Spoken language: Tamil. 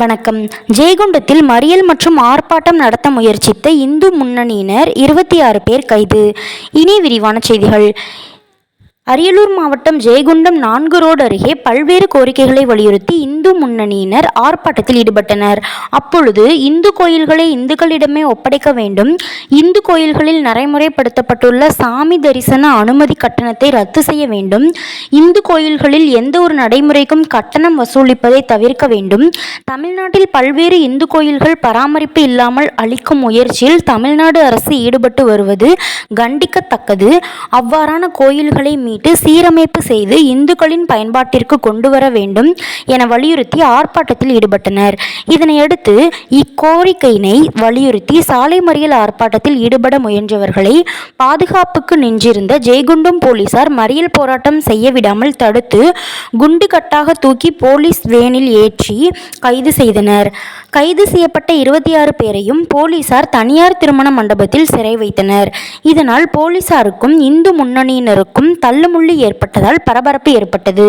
வணக்கம். ஜெயகுண்டத்தில் மறியல் மற்றும் ஆர்ப்பாட்டம் நடத்த முயற்சித்த இந்து முன்னணியினர் இருபத்தி ஆறு பேர் கைது. இனி விரிவான செய்திகள். அரியலூர் மாவட்டம் ஜெயகுண்டம் நான்கு ரோடு அருகே பல்வேறு கோரிக்கைகளை வலியுறுத்தி இந்து முன்னணியினர் ஆர்ப்பாட்டத்தில் ஈடுபட்டனர். அப்பொழுது இந்து கோயில்களை இந்துக்களிடமே ஒப்படைக்க வேண்டும். இந்து கோயில்களில் நடைமுறைப்படுத்தப்பட்டுள்ள சாமி தரிசன அனுமதி கட்டணத்தை ரத்து செய்ய வேண்டும். இந்து கோயில்களில் எந்த ஒரு நடைமுறைக்கும் கட்டணம் வசூலிப்பதை தவிர்க்க வேண்டும். தமிழ்நாட்டில் பல்வேறு இந்து கோயில்கள் பராமரிப்பு இல்லாமல் அளிக்கும் முயற்சியில் தமிழ்நாடு அரசு ஈடுபட்டு வருவது கண்டிக்கத்தக்கது. அவ்வாறான கோயில்களை மீட்டு சீரமைப்பு செய்து இந்துக்களின் பயன்பாட்டிற்கு கொண்டு வர வேண்டும் என வலியுறுத்தி ஆர்ப்பாட்டத்தில் ஈடுபட்டனர். இதனையடுத்து இக்கோரிக்கையினை வலியுறுத்தி சாலை மறியல் ஆர்ப்பாட்டத்தில் ஈடுபட முயன்றவர்களை பாதுகாப்புக்கு நின்றிருந்த ஜெயகுண்டம் போலீசார் மறியல் போராட்டம் செய்ய விடாமல் தடுத்து குண்டுகட்டாக தூக்கி போலீஸ் வேனில் ஏற்றி கைது செய்தனர். கைது செய்யப்பட்ட இருபத்தி ஆறு பேரையும் போலீசார் தனியார் திருமண மண்டபத்தில் சிறை வைத்தனர். இதனால் போலீசாருக்கும் இந்து முன்னணியினருக்கும் தள்ளுமுள்ளு ஏற்பட்டதால் பரபரப்பு ஏற்பட்டது.